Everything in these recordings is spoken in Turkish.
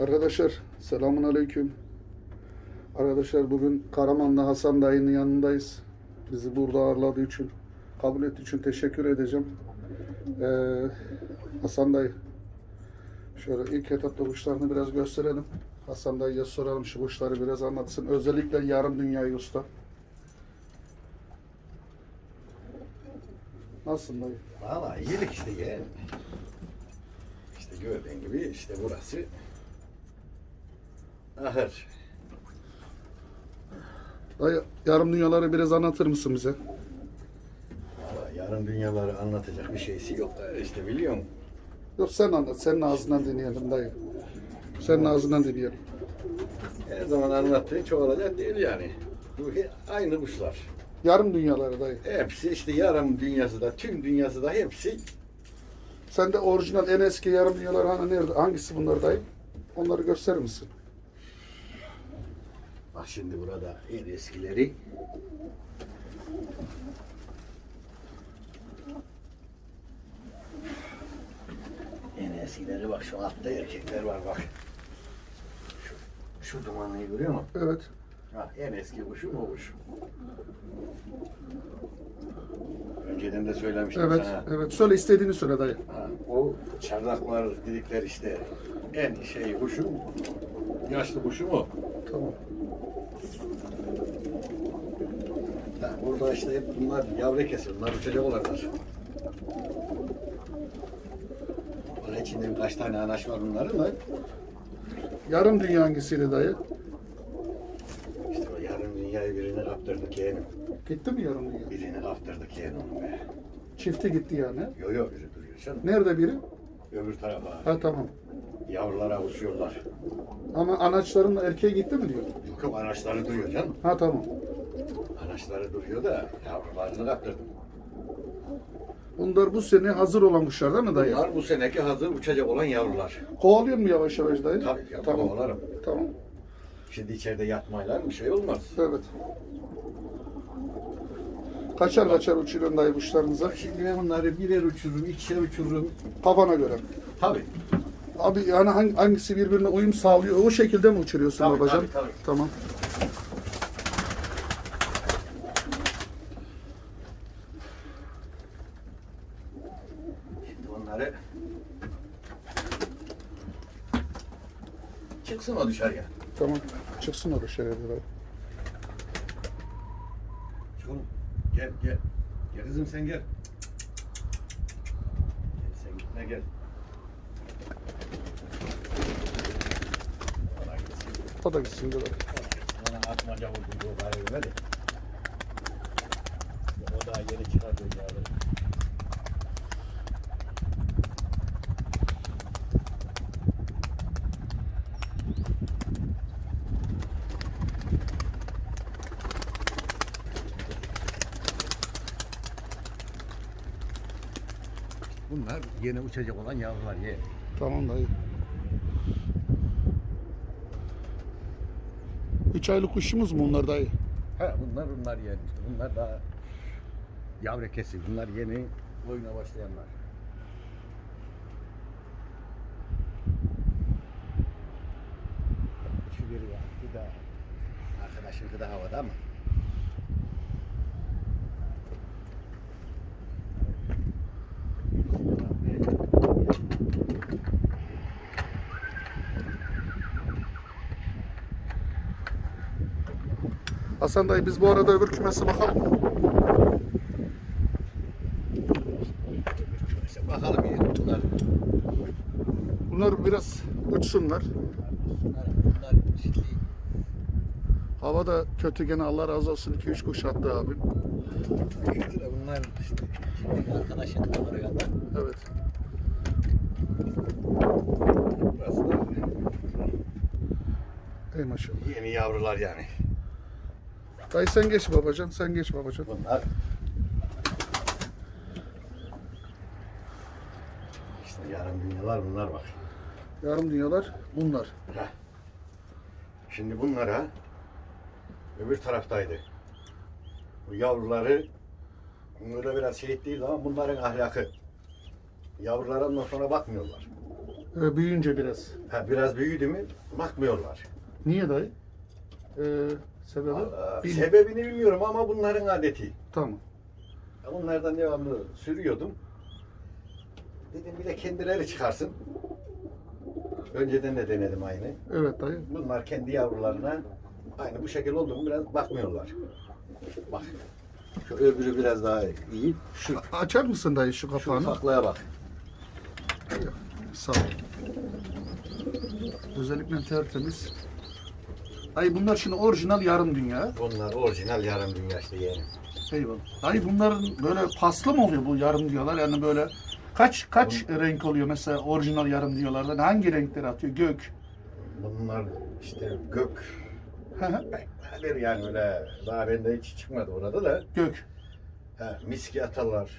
Arkadaşlar selamun aleyküm. Arkadaşlar bugün Karaman'da Hasan dayının yanındayız. Bizi burada ağırladığı için, kabul ettiği için teşekkür edeceğim. Ee, Hasan dayı, şöyle ilk etapta kuşlarını biraz gösterelim. Hasan dayıya soralım şu kuşları biraz anlatsın. Özellikle yarım dünyayı usta. Nasılsın dayı? Valla iyilik işte ya. İşte gördüğün gibi işte burası ahır. Dayı yarım dünyaları biraz anlatır mısın bize? Valla yarın dünyaları anlatacak bir şeysi yok da işte biliyorum. Yok sen anlat. Senin ağzından dinleyelim dayı. Senin ağzından dinleyelim. Her zaman anlattığın çoğalacak değil yani. Bu he- aynı kuşlar. Yarım dünyaları dayı. Hepsi işte yarım dünyası da tüm dünyası da hepsi Sen de orijinal en eski yarım dünyalar hani nerede? Hangisi bunlar dayı? Onları gösterir misin? Bak şimdi burada en eskileri En eskileri bak şu altta erkekler var bak. Şu, şu dumanlıyı görüyor musun? Evet. Ha, en eski kuşum o kuş. Önceden de söylemiştim Evet. sana. Evet. Söyle istediğini söyle dayı. Ha, o çardaklar dedikleri işte en şey kuşum, yaşlı kuşum o. Tamam. Ha, burada işte hep bunlar yavru kesir, bunlar uçacak olanlar. Bunun içinde birkaç tane anaç var bunların da. Yarım dünya hangisiydi dayı? İşte o yarım dünyayı birine kaptırdık yeğenim. Gitti mi yarım dünya? Birini kaptırdık yeğenim onu be. Çifti gitti yani. Yo yo biri duruyor canım. Nerede biri? Öbür tarafa Ha tamam. yavrulara uçuyorlar. Ama anaçların da erkeğe gitti mi diyor? Yok yok anaçları duruyor canım. Ha tamam. Anaçları duruyor da yavrularını kaptırdım. Bunlar bu sene hazır olan kuşlar değil mi dayı? Bunlar bu seneki hazır uçacak olan yavrular. Kovalıyor mu yavaş yavaş dayı? Tabii ya, Tamam. kovalarım. Tamam. Şimdi içeride yatmaylar bir şey olmaz. Evet. Kaçar kaçar uçuyorsun dayı kuşlarınıza? Şimdi ben bunları birer uçururum, ikişer uçururum. Kafana göre. Tabii. Abi yani hang- hangisi birbirine uyum sağlıyor? O şekilde mi uçuruyorsun Tabii, babacan? tabii, tabii. Tamam. Şimdi onları o dışarıya. Tamam. Çıksın o dışarıya bir Çıkın. Gel gel. Gel kızım sen gel. Gel sen gitme gel. Bana gitsin. O da gitsin de. Bana atmaca oldu bu öyle de. O daha yeni çıkardı yavru. Bunlar yeni uçacak olan yavrular ye. Tamam dayı. Üç aylık kuşumuz mu bunlar dayı? Ha bunlar bunlar işte bunlar daha yavru kesi. Bunlar yeni oyuna başlayanlar. Şu biri. Bir daha. Arkadaşım da havada ama. Hasan dayı biz bu arada öbür kümese bakalım. İşte bakalım ya bunlar. Bunlar biraz uçsunlar. Hava da kötü gene Allah razı olsun 2-3 kuş attı abi. kötü de bunlar işte. Arkadaşın da. Evet. Burası da Ey maşallah. yeni yavrular yani. Dayı sen geç babacan, sen geç babacan. Bunlar işte yarım dünyalar bunlar bak. Yarım dünyalar bunlar. Heh. Şimdi bunlara öbür taraftaydı. Bu yavruları bunlara biraz şey değil ama bunların ahlakı. Yavrulara ondan sonra bakmıyorlar. Ee, büyüyünce biraz. Ha, biraz büyüdü mü bakmıyorlar. Niye dayı? Ee, sebebi? Bil- sebebini bilmiyorum ama bunların adeti. Tamam. Bunlardan devamlı sürüyordum. Dedim bir de kendileri çıkarsın. Önceden de denedim aynı. Evet dayı. Bunlar kendi yavrularına aynı bu şekil oldu mu biraz bakmıyorlar. Bak. Şu öbürü biraz daha iyi. Şu, Açar mısın dayı şu şu kapağını? ufaklığa bak. Sağ ol. Özellikle tertemiz. Dayı bunlar şimdi orijinal yarım dünya. Bunlar orijinal yarım dünya işte yeğenim. Eyvallah. Dayı bunların böyle paslı mı oluyor bu yarım diyorlar? Yani böyle kaç kaç renk oluyor mesela orijinal yarım diyorlardan? Hangi renkleri atıyor? Gök. Bunlar işte gök. Nedir yani öyle daha bende hiç çıkmadı orada da. Gök. Ha, miski atarlar.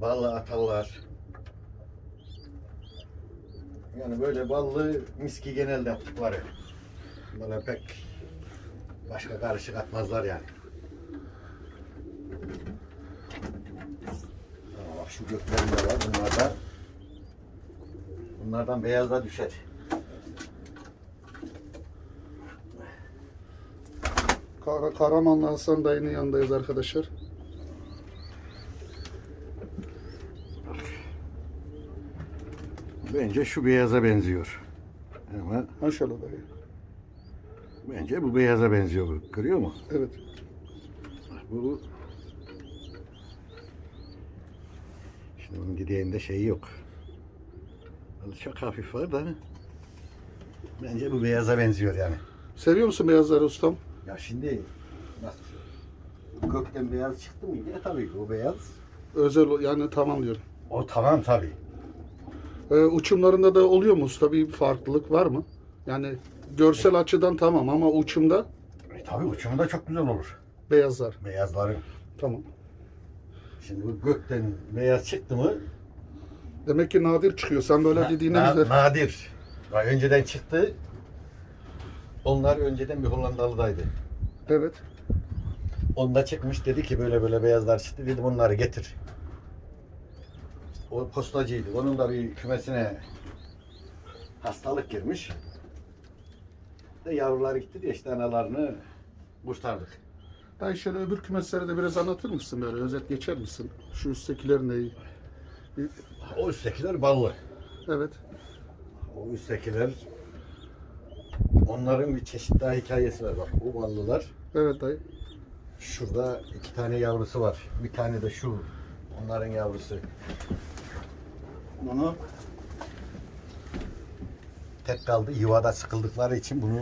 Ballı atarlar. Yani böyle ballı miski genelde attıkları. Böyle pek başka karışık atmazlar yani. Bak şu göklerinde var bunlardan. Bunlardan beyaz da düşer. Kara, Karamanlı Hasan dayının yanındayız arkadaşlar. Bence şu beyaza benziyor. Ama Maşallah dayı. Bence bu beyaza benziyor. Görüyor mu? Evet. Bu Şimdi bunun gideğinde şeyi yok. Çok hafif var da bence bu beyaza benziyor yani. Seviyor musun beyazları ustam? Ya şimdi bak gökten beyaz çıktı mı? Ya tabii ki o beyaz. Özel yani tamam diyorum. O tamam tabii. Ee, uçumlarında da oluyor mu usta? Bir farklılık var mı? Yani görsel açıdan tamam ama uçumda E, tabii uçumu da çok güzel olur. beyazlar. Beyazların. Tamam. Şimdi bu gökten beyaz çıktı mı Demek ki nadir çıkıyor. Sen böyle dediğine Na- güzel. nadir. Bak önceden çıktı. Onlar önceden bir Hollandalı'daydı. Evet. Onda çıkmış dedi ki böyle böyle beyazlar çıktı dedim onları getir. O postacıydı. Onun da bir kümesine hastalık girmiş. De yavrular gitti diye işte analarını kurtardık. Dayı şöyle öbür kümesleri de biraz anlatır mısın böyle? Özet geçer misin? Şu üsttekiler ne? O üsttekiler ballı. Evet. O üsttekiler onların bir çeşit daha hikayesi var. Bak bu ballılar Evet dayı. Şurada iki tane yavrusu var. Bir tane de şu. Onların yavrusu. Bunu tek kaldı. Yuvada sıkıldıkları için bunu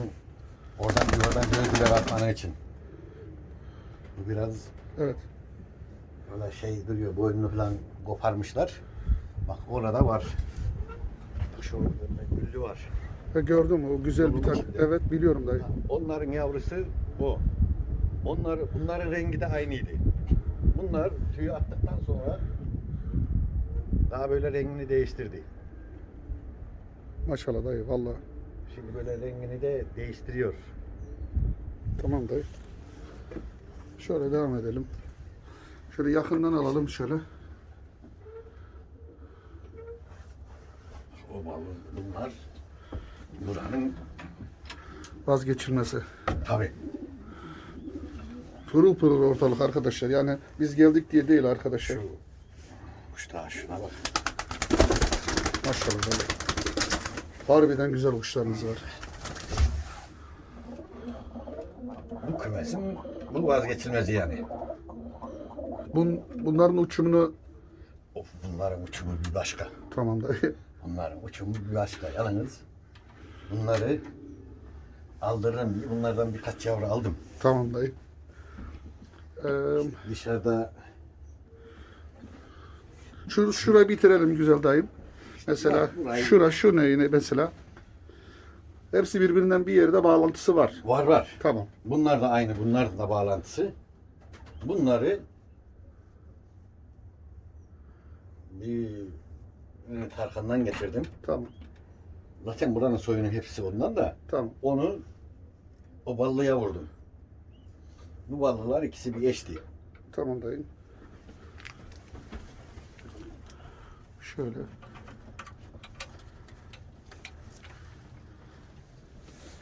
oradan yuvadan gördüler atmanı için. Bu biraz Evet. böyle şey duruyor. Boynunu falan koparmışlar. Bak orada var. Şu güllü var. Ha, gördüm o güzel bir Bunun tane. içinde. Evet biliyorum dayı. Onların yavrusu o. Onlar, bunların rengi de aynıydı. Bunlar tüyü attıktan sonra daha böyle rengini değiştirdi. Maşallah dayı valla. Şimdi böyle rengini de değiştiriyor. Tamam dayı. Şöyle devam edelim. Şöyle yakından alalım şöyle. O balı bunlar buranın Vazgeçilmezi. tabi Pırıl pırıl ortalık arkadaşlar. Yani biz geldik diye değil arkadaşlar. şu kuşta şuna bak. Maşallah. Harbiden güzel kuşlarınız var. Bu kümesin bu vazgeçilmezi yani. Bun, bunların uçumunu Of bunların uçumu bir başka. tamam dayı. Bunların uçumu bir başka. Yalnız bunları aldırırım diye bunlardan birkaç yavru aldım. Tamam dayı. Ee, Dışarıda şu şurayı bitirelim güzel dayım. Mesela şura şu ne yine mesela. Hepsi birbirinden bir yerde bağlantısı var. var var. Tamam. Bunlar da aynı. Bunlar da bağlantısı. Bunları bir Mehmet Hakan'dan getirdim. Tamam. Zaten buranın soyunun hepsi ondan da. Tamam. Onu o ballıya vurdum. Bu ballılar ikisi bir eşti. Tamam dayım. Şöyle.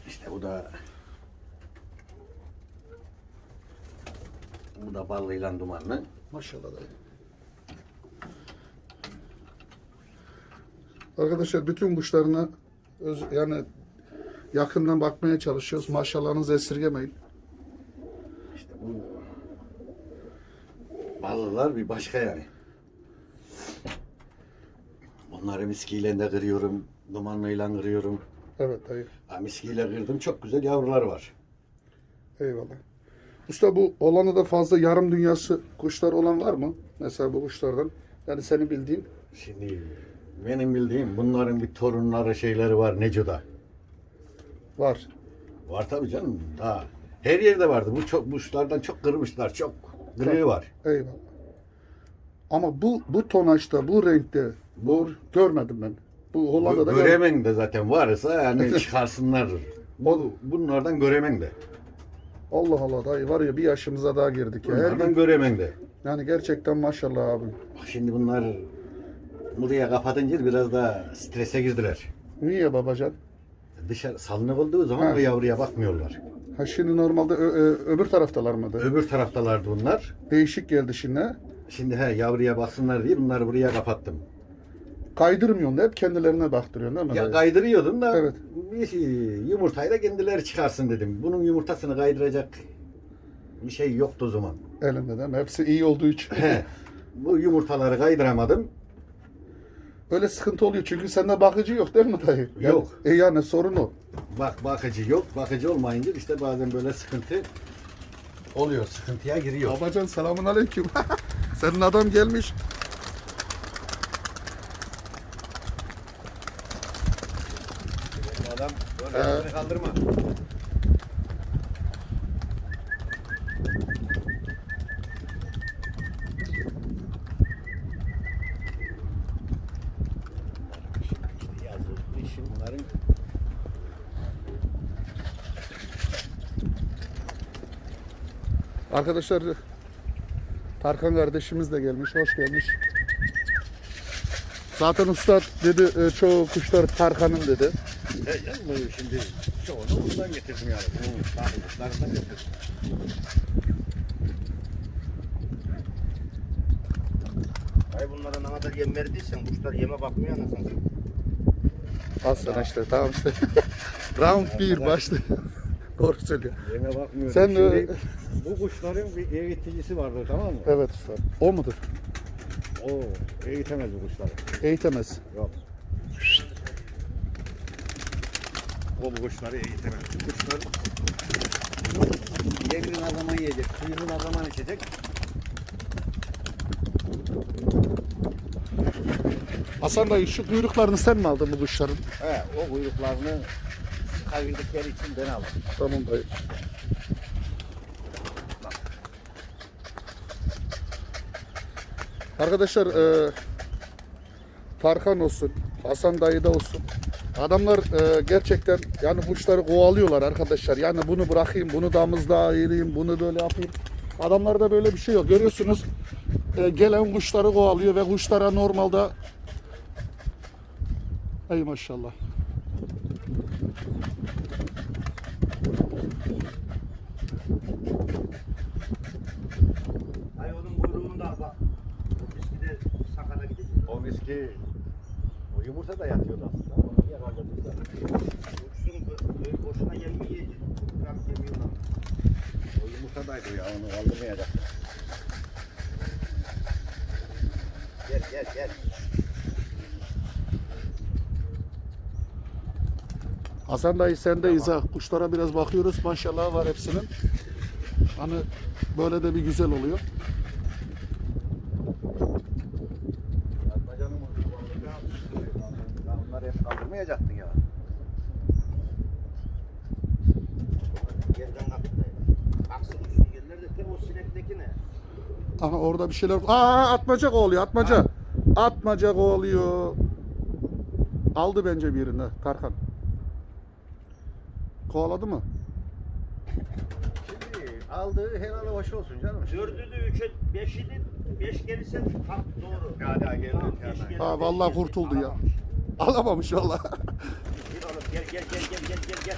İşte bu da bu da ballıyla dumanlı. Maşallah dayı. Arkadaşlar bütün kuşlarına öz, yani yakından bakmaya çalışıyoruz. Maşallahınızı esirgemeyin. İşte bu ballılar bir başka yani. Onları miskiyle de kırıyorum, dumanlıyla kırıyorum. Evet dayı. Ha, miskiyle kırdım çok güzel yavrular var. Eyvallah. Usta bu olanı da fazla yarım dünyası kuşlar olan var mı? Mesela bu kuşlardan. Yani senin bildiğin. Şimdi benim bildiğim bunların bir torunları şeyleri var Neco'da. Var. Var tabii canım. Daha her yerde vardı. Bu çok kuşlardan çok kırmışlar. Çok kırığı var. Eyvallah. Ama bu bu tonajda, bu renkte bu görmedim ben. Bu Hollanda'da. Göremen de zaten varsa yani çıkarsınlar. Bu, bunlardan göremen de. Allah Allah dayı var ya bir yaşımıza daha girdik ya. Her Bunlardan gün, göremen de. yani gerçekten maşallah abi. Bak şimdi bunlar buraya kapatınca biraz da strese girdiler. Niye babacan? Dışarı salınık olduğu zaman Ha. o yavruya bakmıyorlar. Ha şimdi normalde ö- ö- öbür taraftalar mıydı? Öbür taraftalardı bunlar. Değişik geldi şimdi. ha? Şimdi he yavruya baksınlar diye bunları buraya kapattım. Kaydırmıyorsun da hep kendilerine baktırıyorsun değil mi? Ya kaydırıyordum da Evet. bir şey, yumurtayı da kendileri çıkarsın dedim. Bunun yumurtasını kaydıracak bir şey yoktu o zaman. Elinde değil mi? Hepsi iyi olduğu için. He. Bu yumurtaları kaydıramadım. Öyle sıkıntı oluyor çünkü sende bakıcı yok değil mi dayı? Yani- Yok. E yani sorun o. Bak bakıcı yok. Bakıcı olmayınca işte bazen böyle sıkıntı oluyor. Sıkıntıya giriyor. Babacan selamun aleyküm. Senin adam gelmiş. Bu adam böyle Ee. elini kaldırma. Arkadaşlar Tarkan kardeşimiz de gelmiş. Hoş gelmiş. Zaten usta dedi e, çoğu kuşlar Tarkan'ın dedi. He canım bu şimdi çoğunu bundan getirdim yani. Bu tahıllıklarından getirdim. Ay bunlara ne kadar yem verdiysen kuşlar yeme bakmıyor anasını. Al sana işte tamam işte. Round 1 başlı. Doğru söylüyor. Yeme bakmıyorum. Sen, Şimdi e, bu kuşların bir eğiticisi vardı tamam mı? Evet usta. O mudur? O eğitemez bu kuşları. Eğitemez. Yok. O bu kuşları eğitemez. Kuşlar yemini ne zaman yiyecek, suyunu ne zaman içecek. Hasan dayı şu kuyruklarını sen mi aldın bu kuşların? He, o kuyruklarını kayırdıkları için ben aldım. Tamam dayı. Arkadaşlar e, Tarkan olsun, Hasan dayı da olsun. Adamlar e, gerçekten yani kuşları kovalıyorlar arkadaşlar. Yani bunu bırakayım, bunu damızda ayırayım, bunu böyle yapayım. Adamlarda böyle bir şey yok. Görüyorsunuz e, gelen kuşları kovalıyor ve kuşlara normalde Ey maşallah. Ay onun kuyruğunda bak. O biskide sakata gidecek. O miski o yumurta da yatıyordu aslında. Boşuna yem mi yiyecek? Gram yemiyorlar. O yumurtadaydı ya onu kaldırmayacak. Gel gel gel. Hasan dayı sendeyiz ha. Kuşlara biraz bakıyoruz. Maşallah var hepsinin. Hani böyle de bir güzel oluyor. Atmacanın Onları hep kaldırmayacaktın ya. Yerden kapıp da. Baksın uçsun yerler de tek o sinekteki ne? Aha orada bir şeyler. Aa atmaca kovalıyor atmaca. Atmaca kovalıyor. Aldı bence birinde Tarkan. Kovaladı mı? Şimdi aldığı helal hoş olsun canım. Dördü de üçe beşi de beş gelirse tam doğru. Ya daha geldi, Tamam, hemen. beş gelirse Ha, vallahi kurtuldu ya. alamamış. Alamamış valla. Gel oğlum gel gel gel gel gel gel gel.